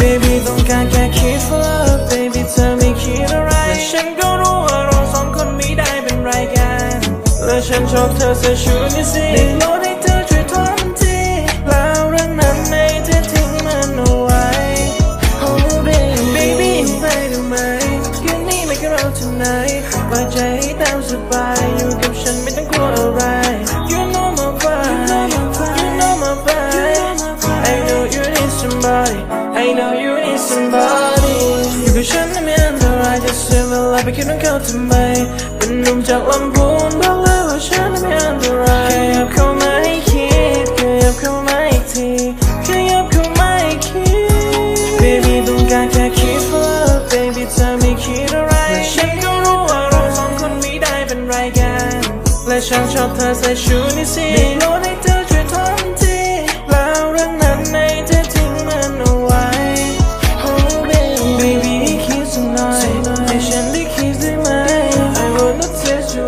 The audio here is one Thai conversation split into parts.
baby ต้องการแค่คิด for love baby เธอไม่คิดอะไรและฉันก็รู้ว่าเราสองคนไม่ได้เป็นไรกัน และฉันชอบเธอใส่ชุดนี้สิได้โปรดให้เธอช่วยทนทีแล้วเรื่องนั้นไม่เธอทิ้งมันเอาไว้ Oh baby baby ไปได้ไหมคืนนี้ไม่กับเรา tonight ปล่อยใจให้ตามสบายอยู่กับ ไปคิดว่าเขาทำไม เป็นหนุ่มจากลำพูนบอกเลยว่าฉันไม่อันตรายขยับเข้ามาให้คิดขยับเข้ามาอีกทีขยับเข้ามาให้คิด Baby ต้องการแค่คิด for love Baby เธอไม่คิดอะไรและฉันก็รู้ว่าเราสองคนไม่ได้เป็นไรกันและฉันชอบเธอใส่ชุดนี้สิได้โปรดให้เธ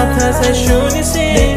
Nothing I should see